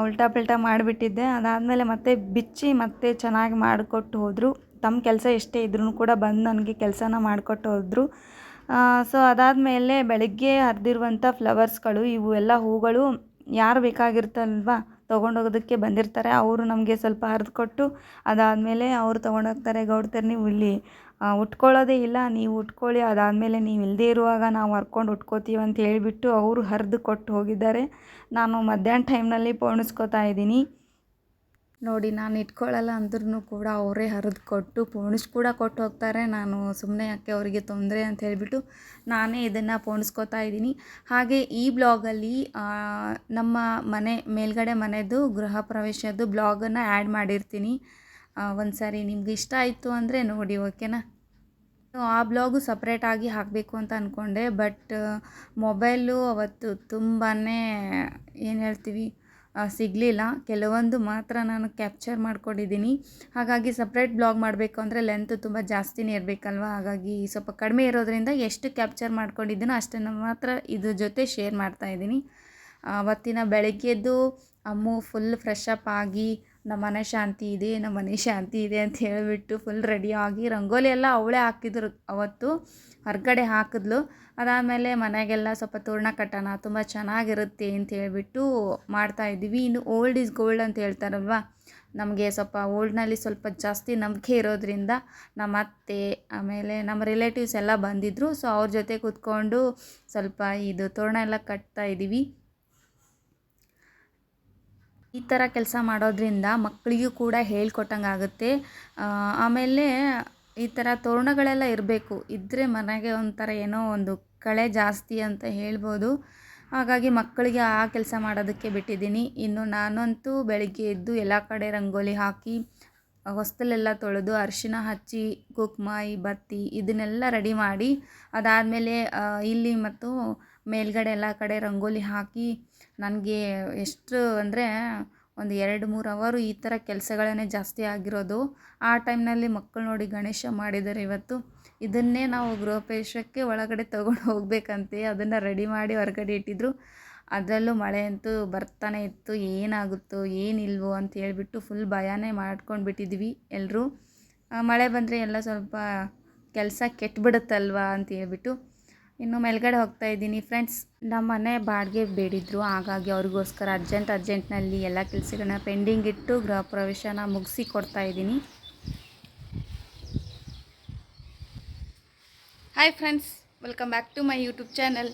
ಉಲ್ಟಾ ಪಲ್ಟಾ ಮಾಡಿಬಿಟ್ಟಿದ್ದೆ. ಅದಾದಮೇಲೆ ಮತ್ತೆ ಬಿಚ್ಚಿ ಮತ್ತೆ ಚೆನ್ನಾಗಿ ಮಾಡಿಕೊಟ್ಟು ಹೋದರು. ತಮ್ಮ ಕೆಲಸ ಎಷ್ಟೇ ಇದ್ರೂ ಕೂಡ ಬಂದು ನನಗೆ ಕೆಲಸನ ಮಾಡಿಕೊಟ್ಟು ಹೋದರು. ಸೊ ಅದಾದಮೇಲೆ ಬೆಳಗ್ಗೆ ಹರಿದಿರುವಂಥ ಫ್ಲವರ್ಸ್ಗಳು ಇವು ಎಲ್ಲ ಹೂಗಳು ಯಾರು ಬೇಕಾಗಿರ್ತಲ್ವ ತೊಗೊಂಡೋಗೋದಕ್ಕೆ ಬಂದಿರ್ತಾರೆ. ಅವರು ನಮಗೆ ಸ್ವಲ್ಪ ಹರಿದು ಕೊಟ್ಟು ಅದಾದಮೇಲೆ ಅವರು ತೊಗೊಂಡೋಗ್ತಾರೆ ಗೌಡ್ತಾರೆ ನೀವು ಇಲ್ಲಿ ಉಟ್ಕೊಳ್ಳೋದೇ ಇಲ್ಲ. ನೀವು ಉಟ್ಕೊಳ್ಳಿ. ಅದಾದಮೇಲೆ ನೀವು ಇಲ್ಲದೇ ಇರುವಾಗ ನಾವು ಹರ್ಕೊಂಡು ಉಟ್ಕೋತೀವಿ ಅಂತ ಹೇಳಿಬಿಟ್ಟು ಅವರು ಹರಿದು ಕೊಟ್ಟು ಹೋಗಿದ್ದಾರೆ. ನಾನು ಮಧ್ಯಾಹ್ನ ಟೈಮ್ನಲ್ಲಿ ಪೋಣಿಸ್ಕೋತಾ ಇದ್ದೀನಿ. ನೋಡಿ, ನಾನು ಇಟ್ಕೊಳ್ಳಲ್ಲ ಅಂದ್ರೂ ಕೂಡ ಅವರೇ ಹರಿದು ಕೊಟ್ಟು ಪೋಣಿಸ್ ಕೂಡ ಕೊಟ್ಟು ಹೋಗ್ತಾರೆ. ನಾನು ಸುಮ್ಮನೆ ಯಾಕೆ ಅವರಿಗೆ ತೊಂದರೆ ಅಂತ ಹೇಳಿಬಿಟ್ಟು ನಾನೇ ಇದನ್ನು ಪೋಣಿಸ್ಕೋತಾ ಇದ್ದೀನಿ. ಹಾಗೆ ಈ ಬ್ಲಾಗಲ್ಲಿ ನಮ್ಮ ಮನೆ ಮೇಲ್ಗಡೆ ಮನೆಯದು ಗೃಹ ಪ್ರವೇಶದ್ದು ಬ್ಲಾಗನ್ನು ಆ್ಯಡ್ ಮಾಡಿರ್ತೀನಿ. ಒಂದು ಸಾರಿ ನಿಮ್ಗೆ ಇಷ್ಟ ಆಯಿತು ಅಂದರೆ ನೋಡಿ, ಓಕೆನಾ? ಆ ಬ್ಲಾಗು ಸಪ್ರೇಟಾಗಿ ಹಾಕಬೇಕು ಅಂತ ಅಂದ್ಕೊಂಡೆ ಬಟ್ ಮೊಬೈಲು ಅವತ್ತು ತುಂಬಾ ಏನು ಹೇಳ್ತೀವಿ ಸಿಗಲಿಲ್ಲ. ಕೆಲವೊಂದು ಮಾತ್ರ ನಾನು ಕ್ಯಾಪ್ಚರ್ ಮಾಡ್ಕೊಂಡಿದ್ದೀನಿ. ಹಾಗಾಗಿ ಸಪ್ರೇಟ್ ಬ್ಲಾಗ್ ಮಾಡಬೇಕು ಅಂದರೆ ಲೆಂತ್ ತುಂಬ ಜಾಸ್ತಿನೇ ಇರಬೇಕಲ್ವ? ಹಾಗಾಗಿ ಸ್ವಲ್ಪ ಕಡಿಮೆ ಇರೋದ್ರಿಂದ ಎಷ್ಟು ಕ್ಯಾಪ್ಚರ್ ಮಾಡ್ಕೊಂಡಿದ್ದೀನೋ ಅಷ್ಟನ್ನು ಮಾತ್ರ ಇದ್ರ ಜೊತೆ ಶೇರ್ ಮಾಡ್ತಾ ಇದ್ದೀನಿ. ಅವತ್ತಿನ ಬೆಳಗ್ಗೆದ್ದು, ಅಮ್ಮು ಫುಲ್ ಫ್ರೆಶ್ ಅಪ್ ಆಗಿ ನಮ್ಮ ಮನೆ ಶಾಂತಿ ಇದೆ ನಮ್ಮ ಮನೆ ಶಾಂತಿ ಇದೆ ಅಂತ ಹೇಳಿಬಿಟ್ಟು ಫುಲ್ ರೆಡಿಯಾಗಿ ರಂಗೋಲಿ ಎಲ್ಲ ಅವಳೇ ಹಾಕಿದ್ರು ಅವತ್ತು. ಹೊರಗಡೆ ಹಾಕಿದ್ಲು. ಅದಾದಮೇಲೆ ಮನೆಗೆಲ್ಲ ಸ್ವಲ್ಪ ತೋರಣ ಕಟ್ಟೋಣ ತುಂಬ ಚೆನ್ನಾಗಿರುತ್ತೆ ಅಂತ ಹೇಳಿಬಿಟ್ಟು ಮಾಡ್ತಾ ಇದ್ದೀವಿ. ಇನ್ನು ಓಲ್ಡ್ ಈಸ್ ಗೋಲ್ಡ್ ಅಂತ ಹೇಳ್ತಾರಲ್ವ? ನಮಗೆ ಸ್ವಲ್ಪ ಓಲ್ಡ್ನಲ್ಲಿ ಸ್ವಲ್ಪ ಜಾಸ್ತಿ ನಂಬಿಕೆ ಇರೋದ್ರಿಂದ ನಮ್ಮ ಅತ್ತೆ, ಆಮೇಲೆ ನಮ್ಮ ರಿಲೇಟಿವ್ಸ್ ಎಲ್ಲ ಬಂದಿದ್ದರು ಸೊ ಅವ್ರ ಜೊತೆ ಕೂತ್ಕೊಂಡು ಸ್ವಲ್ಪ ಇದು ತೋರಣ ಎಲ್ಲ ಕಟ್ತಾ ಇದ್ದೀವಿ. ಈ ಥರ ಕೆಲಸ ಮಾಡೋದ್ರಿಂದ ಮಕ್ಕಳಿಗೂ ಕೂಡ ಹೇಳ್ಕೊಟ್ಟಂಗೆ ಆಗುತ್ತೆ ಆಮೇಲೆ ಈ ಥರ ತೋರಣಗಳೆಲ್ಲ ಇರಬೇಕು. ಇದ್ದರೆ ಮನೆಗೆ ಒಂಥರ ಏನೋ ಒಂದು ಕಳೆ ಜಾಸ್ತಿ ಅಂತ ಹೇಳ್ಬೋದು. ಹಾಗಾಗಿ ಮಕ್ಕಳಿಗೆ ಆ ಕೆಲಸ ಮಾಡೋದಕ್ಕೆ ಬಿಟ್ಟಿದ್ದೀನಿ. ಇನ್ನು ನಾನಂತೂ ಬೆಳಗ್ಗೆ ಎದ್ದು ಎಲ್ಲ ಕಡೆ ರಂಗೋಲಿ ಹಾಕಿ ಹೊಸ್ತಲೆಲ್ಲ ತೊಳೆದು ಅರಿಶಿನ ಹಚ್ಚಿ ಕುಕ್ಮಾಯಿ ಬತ್ತಿ ಇದನ್ನೆಲ್ಲ ರೆಡಿ ಮಾಡಿ ಅದಾದಮೇಲೆ ಇಲ್ಲಿ ಮತ್ತು ಮೇಲ್ಗಡೆ ಎಲ್ಲ ಕಡೆ ರಂಗೋಲಿ ಹಾಕಿ ನನಗೆ ಎಷ್ಟು ಅಂದರೆ ಒಂದು ಎರಡು ಮೂರು ಅವರು ಈ ಥರ ಕೆಲಸಗಳನ್ನೇ ಜಾಸ್ತಿ ಆಗಿರೋದು, ಆ ಟೈಮ್ನಲ್ಲಿ ಮಕ್ಕಳು ನೋಡಿ ಗಣೇಶ ಮಾಡಿದ್ದಾರೆ ಇವತ್ತು, ಇದನ್ನೇ ನಾವು ಗೃಹಪ್ರವೇಶಕ್ಕೆ ಒಳಗಡೆ ತೊಗೊಂಡು ಹೋಗಬೇಕಂತೆ, ಅದನ್ನು ರೆಡಿ ಮಾಡಿ ಹೊರಗಡೆ ಇಟ್ಟಿದ್ರು. ಅದರಲ್ಲೂ ಮಳೆ ಅಂತೂ ಬರ್ತಾನೆ ಇತ್ತು, ಏನಾಗುತ್ತೋ, ಏನಿಲ್ವೋ ಅಂತ ಹೇಳಿಬಿಟ್ಟು ಫುಲ್ ಭಯನೇ ಮಾಡ್ಕೊಂಡು ಬಿಟ್ಟಿದ್ವಿ ಎಲ್ಲರೂ ಮಳೆ ಬಂದರೆ ಎಲ್ಲ ಸ್ವಲ್ಪ ಕೆಲಸ ಕೆಟ್ಟುಬಿಡುತ್ತಲ್ವಾ ಅಂತ ಹೇಳ್ಬಿಟ್ಟು ಇನ್ನು ಮೇಲ್ಗಡೆ ಹೋಗ್ತಾ ಇದ್ದೀನಿ. ಫ್ರೆಂಡ್ಸ್ ನಮ್ಮ ಮನೆ ಬಾಡಿಗೆ ಬೇಡಿದ್ರು. ಹಾಗಾಗಿ ಅವ್ರಿಗೋಸ್ಕರ ಅರ್ಜೆಂಟ್ ಅರ್ಜೆಂಟ್ನಲ್ಲಿ ಎಲ್ಲ ಕೆಲಸಗಳನ್ನ ಪೆಂಡಿಂಗ್ ಇಟ್ಟು ಗೃಹ ಪ್ರವೇಶನ ಮುಗಿಸಿ ಕೊಡ್ತಾ ಇದ್ದೀನಿ. Hi friends welcome back to my YouTube channel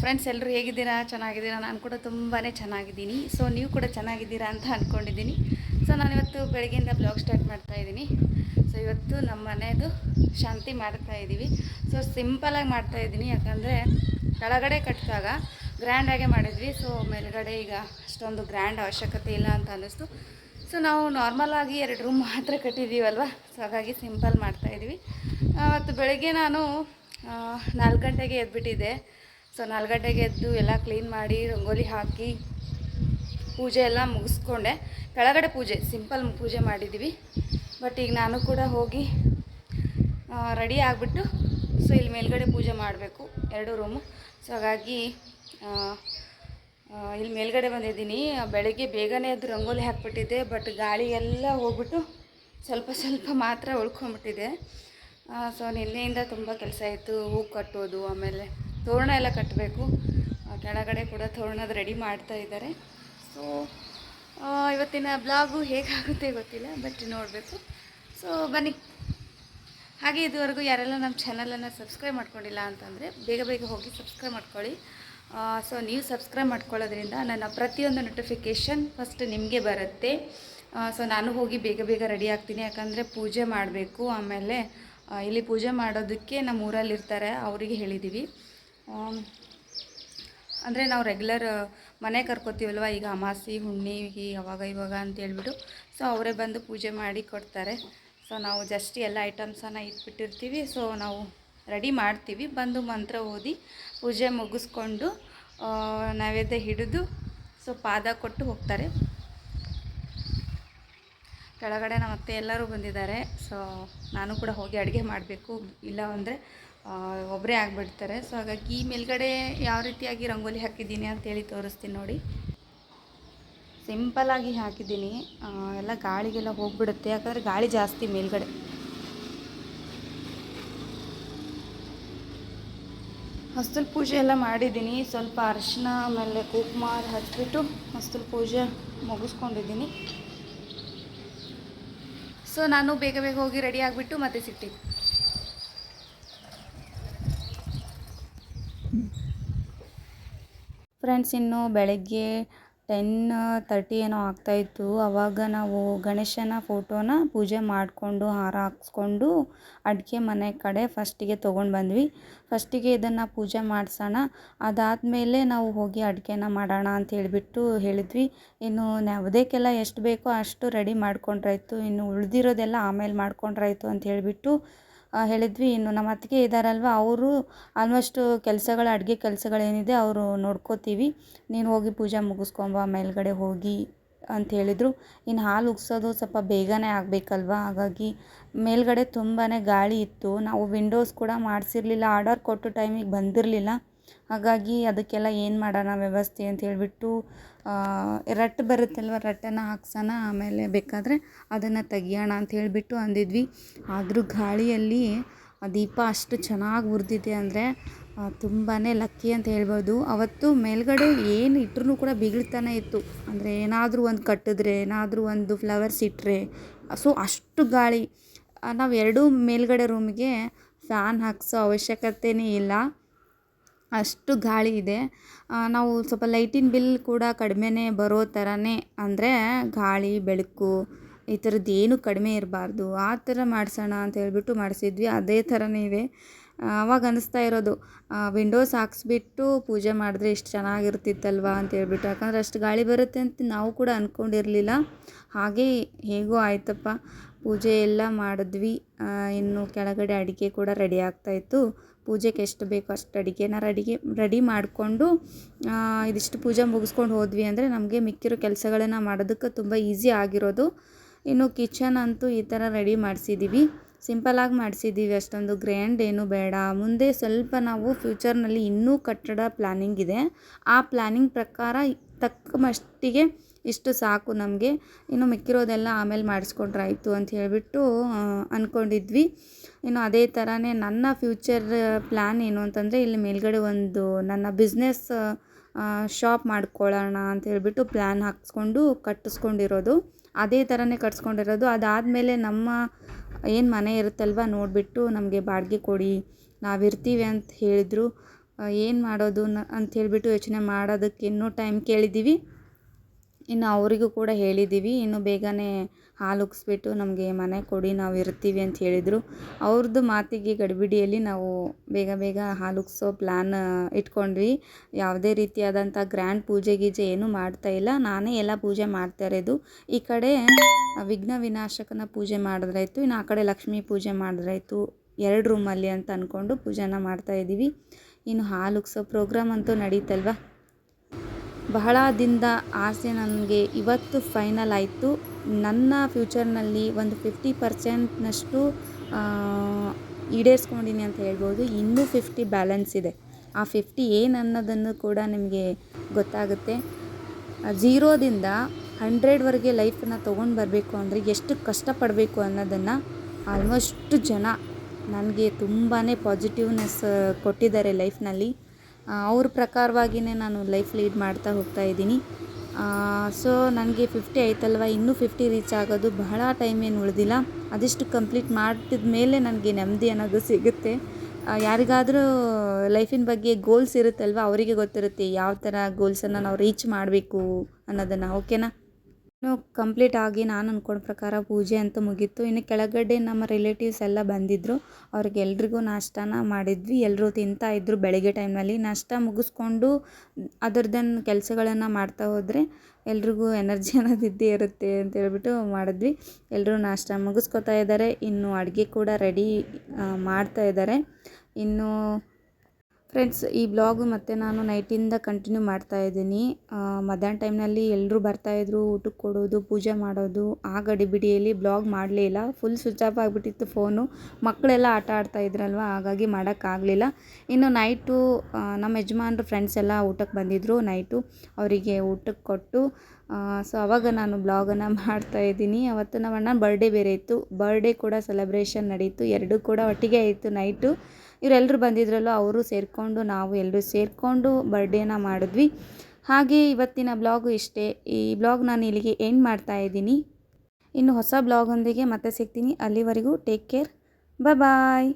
friends ಎಲ್ಲರೂ ಹೇಗಿದ್ದೀರಾ? ಚೆನ್ನಾಗಿದ್ದೀರಾ? ನಾನು ಕೂಡ ತುಂಬಾ ಚೆನ್ನಾಗಿದ್ದೀನಿ. ಸೊ ನೀವು ಕೂಡ ಚೆನ್ನಾಗಿದ್ದೀರಾ ಅಂತ ಅಂದ್ಕೊಂಡಿದ್ದೀನಿ ಸೊ ನಾನಿವತ್ತು ಬೆಳಗ್ಗೆಯಿಂದ ಬ್ಲಾಗ್ ಸ್ಟಾರ್ಟ್ ಮಾಡ್ತಾ ಇದ್ದೀನಿ. ಸೊ ಇವತ್ತು ನಮ್ಮ ಮನೆಯದು ಶಾಂತಿ ಮಾಡ್ತಾ ಇದ್ದೀವಿ ಸೊ ಸಿಂಪಲಾಗಿ ಮಾಡ್ತಾ ಇದ್ದೀನಿ ಯಾಕಂದರೆ ಕೆಳಗಡೆ ಕಟ್ಟಿದಾಗ ಗ್ರ್ಯಾಂಡಾಗೆ ಮಾಡಿದ್ವಿ. ಸೊ ಮೇಲ್ಗಡೆ ಈಗ ಅಷ್ಟೊಂದು ಗ್ರ್ಯಾಂಡ್ ಅವಶ್ಯಕತೆ ಇಲ್ಲ ಅಂತ ಅನ್ನಿಸ್ತು. ಸೊ ನಾವು ನಾರ್ಮಲಾಗಿ ಎರಡು ರೂಮ್ ಮಾತ್ರ ಕಟ್ಟಿದ್ದೀವಲ್ವ ಸೊ ಹಾಗಾಗಿ ಸಿಂಪಲ್ ಮಾಡ್ತಾಯಿದ್ವಿ ಮತ್ತು ಬೆಳಗ್ಗೆ ನಾನು ನಾಲ್ಕು ಗಂಟೆಗೆ ಎದ್ಬಿಟ್ಟಿದ್ದೆ. ಸೊ ನಾಲ್ಕು ಗಂಟೆಗೆ ಎದ್ದು ಎಲ್ಲ ಕ್ಲೀನ್ ಮಾಡಿ ರಂಗೋಲಿ ಹಾಕಿ ಪೂಜೆ ಎಲ್ಲ ಮುಗಿಸ್ಕೊಂಡೆ. ಕೆಳಗಡೆ ಪೂಜೆ ಸಿಂಪಲ್ ಪೂಜೆ ಮಾಡಿದ್ದೀವಿ ಬಟ್ ಈಗ ನಾನು ಕೂಡ ಹೋಗಿ ರೆಡಿ ಆಗಿಬಿಟ್ಟು, ಸೊ ಇಲ್ಲಿ ಮೇಲ್ಗಡೆ ಪೂಜೆ ಮಾಡಬೇಕು, ಎರಡು ರೂಮು ಸೊ ಹಾಗಾಗಿ ಇಲ್ಲಿ ಮೇಲ್ಗಡೆ ಬಂದಿದ್ದೀನಿ. ಬೆಳಗ್ಗೆ ಬೇಗನೆ ಅದು ರಂಗೋಲಿ ಹಾಕ್ಬಿಟ್ಟಿದ್ದೆ, ಬಟ್ ಗಾಳಿ ಎಲ್ಲ ಹೋಗ್ಬಿಟ್ಟು ಸ್ವಲ್ಪ ಸ್ವಲ್ಪ ಮಾತ್ರ ಉಳ್ಕೊಂಬಿಟ್ಟಿದೆ ಸೊ ನಿನ್ನೆಯಿಂದ ತುಂಬ ಕೆಲಸ ಇತ್ತು, ಹೂ ಕಟ್ಟೋದು, ಆಮೇಲೆ ತೋರಣ ಎಲ್ಲ ಕಟ್ಟಬೇಕು ಕೆಳಗಡೆ ಕೂಡ ತೋರಣದ ರೆಡಿ ಮಾಡ್ತಾ ಇದ್ದಾರೆ. ಸೊ ಇವತ್ತಿನ ಬ್ಲಾಗು ಹೇಗಾಗುತ್ತೆ ಗೊತ್ತಿಲ್ಲ ಬಟ್ ನೋಡಬೇಕು. ಸೊ ಬನ್ನಿ. ಹಾಗೆ ಇದುವರೆಗೂ ಯಾರೆಲ್ಲ ನಮ್ಮ ಚಾನಲನ್ನು ಸಬ್ಸ್ಕ್ರೈಬ್ ಮಾಡ್ಕೊಂಡಿಲ್ಲ ಅಂತಂದರೆ ಬೇಗ ಬೇಗ ಹೋಗಿ ಸಬ್ಸ್ಕ್ರೈಬ್ ಮಾಡ್ಕೊಳ್ಳಿ. ಸೊ ನೀವು ಸಬ್ಸ್ಕ್ರೈಬ್ ಮಾಡ್ಕೊಳ್ಳೋದ್ರಿಂದ ನನ್ನ ಪ್ರತಿಯೊಂದು ನೋಟಿಫಿಕೇಷನ್ ಫಸ್ಟ್ ನಿಮಗೆ ಬರುತ್ತೆ. ಸೊ ನಾನು ಹೋಗಿ ಬೇಗ ಬೇಗ ರೆಡಿ ಆಗ್ತೀನಿ, ಯಾಕಂದರೆ ಪೂಜೆ ಮಾಡಬೇಕು. ಆಮೇಲೆ ಇಲ್ಲಿ ಪೂಜೆ ಮಾಡೋದಕ್ಕೆ ನಮ್ಮ ಊರಲ್ಲಿ ಇರ್ತಾರೆ ಅವರಿಗೆ ಹೇಳಿದ್ದೀವಿ ಅಂದರೆ ನಾವು ರೆಗ್ಯುಲರ್ ಮನೆ ಕರ್ಕೋತೀವಲ್ವ? ಈಗ ಅಮಾಸಿ ಹುಣ್ಣಿ ಅವಾಗ ಇವಾಗ ಅಂತೇಳ್ಬಿಟ್ಟು ಸೊ ಅವರೇ ಬಂದು ಪೂಜೆ ಮಾಡಿ ಕೊಡ್ತಾರೆ. ಸೊ ನಾವು ಜಸ್ಟ್ ಎಲ್ಲ ಐಟಮ್ಸನ್ನು ಇಟ್ಬಿಟ್ಟಿರ್ತೀವಿ. ಸೊ ನಾವು ರೆಡಿ ಮಾಡ್ತೀವಿ. ಬಂದು ಮಂತ್ರ ಓದಿ ಪೂಜೆ ಮುಗಿಸ್ಕೊಂಡು ನೈವೇದ್ಯ ಹಿಡಿದು ಸೊ ಪಾದ ಕೊಟ್ಟು ಹೋಗ್ತಾರೆ. ಕೆಳಗಡೆ ನಮ್ಮ ಅತ್ತೆ ಎಲ್ಲರೂ ಬಂದಿದ್ದಾರೆ. ಸೊ ನಾನು ಕೂಡ ಹೋಗಿ ಅಡುಗೆ ಮಾಡಬೇಕು. ಇಲ್ಲ ಅಂದರೆ ಒಬ್ಬರೇ ಆಗಿಬಿಡ್ತಾರೆ. ಸೊ ಹಾಗಾಗಿ ಈ ಮೇಲ್ಗಡೆ ಯಾವ ರೀತಿಯಾಗಿ ರಂಗೋಲಿ ಹಾಕಿದ್ದೀನಿ ಅಂತೇಳಿ ತೋರಿಸ್ತೀನಿ ನೋಡಿ. ಸಿಂಪಲಾಗಿ ಹಾಕಿದ್ದೀನಿ. ಎಲ್ಲ ಗಾಳಿಗೆಲ್ಲ ಹೋಗ್ಬಿಡುತ್ತೆ. ಯಾಕಂದರೆ ಗಾಳಿ ಜಾಸ್ತಿ ಮೇಲ್ಗಡೆ. ಹಸ್ತಲ್ ಪೂಜೆ ಎಲ್ಲ ಮಾಡಿದ್ದೀನಿ. ಸ್ವಲ್ಪ ಅರಿಶಿನ, ಆಮೇಲೆ ಕುಂಕುಮ ಹಚ್ಚಿಬಿಟ್ಟು ಹಸ್ತಲ್ ಪೂಜೆ ಮುಗಿಸ್ಕೊಂಡಿದ್ದೀನಿ. ಸೊ ನಾನು ಬೇಗ ಬೇಗ ಹೋಗಿ ರೆಡಿ ಆಗಿಬಿಟ್ಟು ಮತ್ತೆ ಸಿಗ್ತೀನಿ. ಫ್ರೆಂಡ್ಸ್ ಇನ್ನು ಬೆಳಗ್ಗೆ ಟೆನ್ ತರ್ಟಿ ಏನೋ ಆಗ್ತಾಯಿತ್ತು ಆವಾಗ ನಾವು ಗಣೇಶನ ಫೋಟೋನ ಪೂಜೆ ಮಾಡಿಕೊಂಡು ಹಾರ ಹಾಕ್ಸ್ಕೊಂಡು ಅಡಿಕೆ ಮನೆ ಕಡೆ ಫಸ್ಟಿಗೆ ತೊಗೊಂಡು ಬಂದ್ವಿ. ಫಸ್ಟಿಗೆ ಇದನ್ನು ಪೂಜೆ ಮಾಡಿಸೋಣ. ಅದಾದಮೇಲೆ ನಾವು ಹೋಗಿ ಅಡಿಕೆನ ಮಾಡೋಣ ಅಂತ ಹೇಳಿಬಿಟ್ಟು ಹೇಳಿದ್ವಿ. ಇನ್ನು ನೈವೇದ್ಯಕ್ಕೆಲ್ಲ ಎಷ್ಟು ಬೇಕೋ ಅಷ್ಟು ರೆಡಿ ಮಾಡ್ಕೊಂಡ್ರಾಯ್ತು. ಇನ್ನು ಉಳಿದಿರೋದೆಲ್ಲ ಆಮೇಲೆ ಮಾಡ್ಕೊಂಡ್ರಾಯ್ತು ಅಂತ ಹೇಳಿಬಿಟ್ಟು ಹೇಳಿದ್ವಿ, ಇನ್ನು ನಮ್ಮ ಅತ್ತಿಗೆ ಇದ್ದಾರಲ್ವ ಅವರು ಆಲ್ಮೋಸ್ಟು ಕೆಲಸಗಳು, ಅಡುಗೆ ಕೆಲಸಗಳೇನಿದೆ, ಅವರು ನೋಡ್ಕೋತೀವಿ. ನೀನು ಹೋಗಿ ಪೂಜೆ ಮುಗಿಸ್ಕೊಂಬ, ಮೇಲುಗಡೆ ಹೋಗಿ ಅಂತ ಹೇಳಿದರು. ಇನ್ನು ಹಾಲು ಉಗ್ಸೋದು ಸ್ವಲ್ಪ ಬೇಗನೆ ಆಗಬೇಕಲ್ವ, ಹಾಗಾಗಿ ಮೇಲ್ಗಡೆ ತುಂಬಾ ಗಾಳಿ ಇತ್ತು. ನಾವು ವಿಂಡೋಸ್ ಕೂಡ ಮಾಡಿಸಿರ್ಲಿಲ್ಲ ಆರ್ಡರ್ ಕೊಟ್ಟು ಟೈಮಿಗೆ ಬಂದಿರಲಿಲ್ಲ. ಹಾಗಾಗಿ ಅದಕ್ಕೆಲ್ಲ ಏನು ಮಾಡೋಣ ವ್ಯವಸ್ಥೆ ಅಂತ ಹೇಳಿಬಿಟ್ಟು ರಟ್ಟು ಬರುತ್ತಲ್ವ ರಟ್ಟನ್ನು ಹಾಕ್ಸೋಣ, ಆಮೇಲೆ ಬೇಕಾದರೆ ಅದನ್ನು ತೆಗಿಯೋಣ ಅಂತ ಹೇಳಿಬಿಟ್ಟು ಅಂದಿದ್ವಿ. ಆದರೂ ಗಾಳಿಯಲ್ಲಿ ಆ ದೀಪ ಅಷ್ಟು ಚೆನ್ನಾಗಿ ಉರಿದಿದೆ ಅಂದರೆ ತುಂಬಾ ಲಕ್ಕಿ ಅಂತ ಹೇಳ್ಬೋದು. ಅವತ್ತು ಮೇಲ್ಗಡೆ ಏನು ಇಟ್ರೂ ಕೂಡ ಬಿಗಳ್ತಾನೆ ಇತ್ತು. ಅಂದರೆ ಏನಾದರೂ ಒಂದು ಕಟ್ಟಿದ್ರೆ, ಏನಾದರೂ ಒಂದು ಫ್ಲವರ್ಸ್ ಇಟ್ಟರೆ ಸೊ ಅಷ್ಟು ಗಾಳಿ. ನಾವು ಎರಡೂ ಮೇಲ್ಗಡೆ ರೂಮಿಗೆ ಫ್ಯಾನ್ ಹಾಕ್ಸೋ ಅವಶ್ಯಕತೆಯೇ ಇಲ್ಲ. ಅಷ್ಟು ಗಾಳಿ ಇದೆ. ನಾವು ಸ್ವಲ್ಪ ಲೈಟಿನ ಬಿಲ್ ಕೂಡ ಕಡಿಮೆನೇ ಬರೋ ಥರನೇ ಅಂದರೆ ಗಾಳಿ, ಬೆಳಕು ಈ ಥರದ್ದು ಏನೂ ಕಡಿಮೆ ಇರಬಾರ್ದು. ಆ ಥರ ಮಾಡಿಸೋಣ ಅಂತ ಹೇಳಿಬಿಟ್ಟು ಮಾಡಿಸಿದ್ವಿ. ಅದೇ ಥರನೇ ಇದೆ ಆವಾಗ ಅನ್ನಿಸ್ತಾ ಇರೋದು ವಿಂಡೋಸ್ ಹಾಕ್ಸ್ಬಿಟ್ಟು ಪೂಜೆ ಮಾಡಿದ್ರೆ ಇಷ್ಟು ಚೆನ್ನಾಗಿರ್ತಿತ್ತಲ್ವ ಅಂತ ಹೇಳ್ಬಿಟ್ಟು. ಯಾಕಂದರೆ ಅಷ್ಟು ಗಾಳಿ ಬರುತ್ತೆ ಅಂತ ನಾವು ಕೂಡ ಅಂದ್ಕೊಂಡಿರಲಿಲ್ಲ ಹಾಗೇ ಹೇಗೋ ಆಯ್ತಪ್ಪ. ಪೂಜೆ ಎಲ್ಲ ಮಾಡಿದ್ವಿ. ಇನ್ನು ಕೆಳಗಡೆ ಅಡಿಕೆ ಕೂಡ ರೆಡಿ ಆಗ್ತಾಯಿತ್ತು ಪೂಜೆಗೆ ಎಷ್ಟು ಬೇಕೋ ಅಷ್ಟು ಅಡುಗೆನ ರೆಡಿಗೆ ರೆಡಿ ಮಾಡಿಕೊಂಡು ಇದಿಷ್ಟು ಪೂಜೆ ಮುಗಿಸ್ಕೊಂಡು ಹೋದ್ವಿ ಅಂದರೆ ನಮಗೆ ಮಿಕ್ಕಿರೋ ಕೆಲಸಗಳನ್ನು ಮಾಡೋದಕ್ಕೆ ತುಂಬ ಈಸಿ ಆಗಿರೋದು. ಇನ್ನು ಕಿಚನ್ ಅಂತೂ ಈ ಥರ ರೆಡಿ ಮಾಡಿಸಿದ್ದೀವಿ ಸಿಂಪಲಾಗಿ ಮಾಡಿಸಿದ್ದೀವಿ ಅಷ್ಟೊಂದು ಗ್ರ್ಯಾಂಡ್ ಏನು ಬೇಡ. ಮುಂದೆ ಸ್ವಲ್ಪ ನಾವು ಫ್ಯೂಚರ್ನಲ್ಲಿ ಇನ್ನೂ ಕಟ್ಟಡ ಪ್ಲ್ಯಾನಿಂಗ್ ಇದೆ. ಆ ಪ್ಲ್ಯಾನಿಂಗ್ ಪ್ರಕಾರ ತಕ್ಕ ಮಟ್ಟಿಗೆ ಇಷ್ಟು ಸಾಕು ನಮಗೆ. ಇನ್ನು ಮಿಕ್ಕಿರೋದೆಲ್ಲ ಆಮೇಲೆ ಮಾಡಿಸ್ಕೊಂಡ್ರಾಯ್ತು ಅಂತ ಹೇಳಿಬಿಟ್ಟು ಅಂದ್ಕೊಂಡಿದ್ವಿ ಇನ್ನು ಅದೇ ಥರನೇ ನನ್ನ ಫ್ಯೂಚರ್ ಪ್ಲ್ಯಾನ್ ಏನು ಅಂತಂದರೆ ಇಲ್ಲಿ ಮೇಲ್ಗಡೆ ಒಂದು ನನ್ನ ಬಿಸ್ನೆಸ್ ಶಾಪ್ ಮಾಡ್ಕೊಳ್ಳೋಣ ಅಂತ ಹೇಳಿಬಿಟ್ಟು ಪ್ಲ್ಯಾನ್ ಹಾಕ್ಸ್ಕೊಂಡು ಕಟ್ಟಿಸ್ಕೊಂಡಿರೋದು. ಅದೇ ಥರನೇ ಕಟ್ಸ್ಕೊಂಡಿರೋದು. ಅದಾದಮೇಲೆ ನಮ್ಮ ಏನು ಮನೆ ಇರುತ್ತಲ್ವ ನೋಡಿಬಿಟ್ಟು ನಮಗೆ ಬಾಡಿಗೆ ಕೊಡಿ, ನಾವಿರ್ತೀವಿ ಅಂತ ಹೇಳಿದರು. ಏನು ಮಾಡೋದು ಅಂತ ಹೇಳಿಬಿಟ್ಟು ಯೋಚನೆ ಮಾಡೋದಕ್ಕೆ ಇನ್ನೂ ಟೈಮ್ ಕೇಳಿದ್ದೀವಿ. ಇನ್ನು ಅವರಿಗೂ ಕೂಡ ಹೇಳಿದ್ದೀವಿ. ಇನ್ನು ಬೇಗನೆ ಹಾಲು ಉಗಿಸ್ಬಿಟ್ಟು ನಮಗೆ ಮನೆ ಕೊಡಿ, ನಾವು ಇರ್ತೀವಿ ಅಂತ ಹೇಳಿದರು. ಅವ್ರದ್ದು ಮಾತಿಗೆ ಗಡಿಬಿಡಿಯಲ್ಲಿ ನಾವು ಬೇಗ ಬೇಗ ಹಾಲು ಉಗಿಸೋ ಪ್ಲ್ಯಾನ್ ಇಟ್ಕೊಂಡ್ವಿ. ಯಾವುದೇ ರೀತಿಯಾದಂಥ ಗ್ರ್ಯಾಂಡ್ ಪೂಜೆ ಗೀಜೆ ಏನೂ ಮಾಡ್ತಾಯಿಲ್ಲ ನಾನೇ ಎಲ್ಲ ಪೂಜೆ ಮಾಡ್ತಾ ಇರೋದು. ಈ ಕಡೆ ವಿಘ್ನ ವಿನಾಶಕನ ಪೂಜೆ ಮಾಡಿದ್ರಾಯ್ತು. ಇನ್ನು ಆ ಕಡೆ ಲಕ್ಷ್ಮೀ ಪೂಜೆ ಮಾಡಿದ್ರಾಯ್ತು. ಎರಡು ರೂಮಲ್ಲಿ ಅಂತ ಅಂದ್ಕೊಂಡು ಪೂಜೆನ ಮಾಡ್ತಾಯಿದ್ದೀವಿ ಇನ್ನು ಹಾಲು ಉಗಿಸೋ ಪ್ರೋಗ್ರಾಮ್ ಅಂತೂ ನಡೀತಲ್ವ? ಬಹಳ ದಿನದ ಆಸೆ ನನಗೆ ಇವತ್ತು ಫೈನಲ್ ಆಯಿತು. ನನ್ನ ಫ್ಯೂಚರ್ನಲ್ಲಿ ಒಂದು ಫಿಫ್ಟಿ ಪರ್ಸೆಂಟ್ನಷ್ಟು ಈಡೇರಿಸ್ಕೊಂಡಿನಿ ಅಂತ ಹೇಳ್ಬೋದು. ಇನ್ನೂ ಫಿಫ್ಟಿ ಬ್ಯಾಲೆನ್ಸ್ ಇದೆ. ಆ ಫಿಫ್ಟಿ ಏನು ಅನ್ನೋದನ್ನು ಕೂಡ ನಿಮಗೆ ಗೊತ್ತಾಗುತ್ತೆ. ಝೀರೋದಿಂದ ಹಂಡ್ರೆಡ್ವರೆಗೆ ಲೈಫನ್ನು ತೊಗೊಂಡು ಬರಬೇಕು ಅಂದರೆ ಎಷ್ಟು ಕಷ್ಟಪಡಬೇಕು ಅನ್ನೋದನ್ನು ಆಲ್ಮೋಸ್ಟ್ ಜನ ನನಗೆ ತುಂಬಾ ಪಾಸಿಟಿವ್ನೆಸ್ ಕೊಟ್ಟಿದ್ದಾರೆ ಲೈಫ್ನಲ್ಲಿ ಅವ್ರ ಪ್ರಕಾರವಾಗಿಯೇ ನಾನು ಲೈಫ್ ಲೀಡ್ ಮಾಡ್ತಾ ಹೋಗ್ತಾ ಇದ್ದೀನಿ. ಸೊ ನನಗೆ ಫಿಫ್ಟಿ ಆಯ್ತಲ್ವ? ಇನ್ನೂ ಫಿಫ್ಟಿ ರೀಚ್ ಆಗೋದು ಬಹಳ ಟೈಮ್ ಏನು ಉಳಿದಿಲ್ಲ. ಅದಿಷ್ಟು ಕಂಪ್ಲೀಟ್ ಮಾಡಿದ ಮೇಲೆ ನನಗೆ ನೆಮ್ಮದಿ ಅನ್ನೋದು ಸಿಗುತ್ತೆ. ಯಾರಿಗಾದರೂ ಲೈಫಿನ ಬಗ್ಗೆ ಗೋಲ್ಸ್ ಇರುತ್ತಲ್ವ? ಅವರಿಗೆ ಗೊತ್ತಿರುತ್ತೆ ಯಾವ ಥರ ಗೋಲ್ಸನ್ನು ನಾವು ರೀಚ್ ಮಾಡಬೇಕು ಅನ್ನೋದನ್ನು ಓಕೆನಾ ಕಂಪ್ಲೀಟ್ ಆಗಿ ನಾನು ಅಂದ್ಕೊಂಡ ಪ್ರಕಾರ ಪೂಜೆ ಅಂತ ಮುಗೀತು. ಇನ್ನು ಕೆಳಗಡೆ ನಮ್ಮ ರಿಲೇಟಿವ್ಸ್ ಎಲ್ಲ ಬಂದಿದ್ದರು ಅವ್ರಿಗೆಲ್ರಿಗೂ ನಾಷ್ಟಾನ ಮಾಡಿದ್ವಿ. ಎಲ್ಲರೂ ತಿಂತಾ ಇದ್ದರು ಬೆಳಗ್ಗೆ ಟೈಮ್ನಲ್ಲಿ ನಾಷ್ಟ ಮುಗಿಸ್ಕೊಂಡು ಅದರದನ್ನು ಕೆಲಸಗಳನ್ನು ಮಾಡ್ತಾ ಹೋದರೆ ಎಲ್ರಿಗೂ ಎನರ್ಜಿ ಅನ್ನೋದು ಇದ್ದೇ ಇರುತ್ತೆ ಅಂತ ಹೇಳ್ಬಿಟ್ಟು ಮಾಡಿದ್ವಿ. ಎಲ್ಲರೂ ನಾಷ್ಟ ಮುಗಿಸ್ಕೊತಾ ಇದ್ದಾರೆ. ಇನ್ನು ಅಡುಗೆ ಕೂಡ ರೆಡಿ ಮಾಡ್ತಾ ಇದ್ದಾರೆ. ಇನ್ನು ಫ್ರೆಂಡ್ಸ್ ಈ ಬ್ಲಾಗು ಮತ್ತು ನಾನು ನೈಟಿಂದ ಕಂಟಿನ್ಯೂ ಮಾಡ್ತಾ ಇದ್ದೀನಿ. ಮಧ್ಯಾಹ್ನ ಟೈಮ್ನಲ್ಲಿ ಎಲ್ಲರೂ ಬರ್ತಾಯಿದ್ರು ಊಟಕ್ಕೆ ಕೊಡೋದು, ಪೂಜೆ ಮಾಡೋದು. ಆ ಗಡಿಬಿಡಿಯಲ್ಲಿ ಬ್ಲಾಗ್ ಮಾಡಲೇ ಇಲ್ಲ. ಫುಲ್ ಸ್ವಿಚ್ ಆಫ್ ಆಗಿಬಿಟ್ಟಿತ್ತು ಫೋನು ಮಕ್ಕಳೆಲ್ಲ ಆಟ ಆಡ್ತಾ ಇದ್ರಲ್ವ? ಹಾಗಾಗಿ ಮಾಡೋಕ್ಕಾಗಲಿಲ್ಲ ಇನ್ನು ನೈಟು ನಮ್ಮ ಯಜಮಾನ್ರು ಫ್ರೆಂಡ್ಸ್ ಎಲ್ಲ ಊಟಕ್ಕೆ ಬಂದಿದ್ದರು ನೈಟು ಅವರಿಗೆ ಊಟಕ್ಕೆ ಕೊಟ್ಟು ಸೊ ಅವಾಗ ನಾನು ಬ್ಲಾಗನ್ನು ಮಾಡ್ತಾ ಇದ್ದೀನಿ. ಅವತ್ತು ನಮ್ಮ ಅಣ್ಣ ಬರ್ಡೇ ಬೇರೆ ಇತ್ತು. ಬರ್ಡೇ ಕೂಡ ಸೆಲೆಬ್ರೇಷನ್ ನಡೀತು. ಎರಡೂ ಕೂಡ ಒಟ್ಟಿಗೆ ಆಯಿತು ನೈಟು ಇವರೆಲ್ಲರೂ ಬಂದಿದ್ರಲ್ಲ ಅವರು ಸೇರಿಕೊಂಡು ನಾವು ಎಲ್ಲರೂ ಸೇರಿಕೊಂಡು ಬರ್ಡೇನ ಮಾಡಿದ್ವಿ. ಹಾಗೆ ಇವತ್ತಿನ ಬ್ಲಾಗು ಇಷ್ಟೇ. ಈ ಬ್ಲಾಗ್ ನಾನು ಇಲ್ಲಿಗೆ ಎಂಡ್ ಮಾಡ್ತಾ ಇದ್ದೀನಿ. ಇನ್ನು ಹೊಸ ಬ್ಲಾಗೊಂದಿಗೆ ಮತ್ತೆ ಸಿಗ್ತೀನಿ. ಅಲ್ಲಿವರೆಗೂ ಟೇಕ್ ಕೇರ್. ಬಾಯ್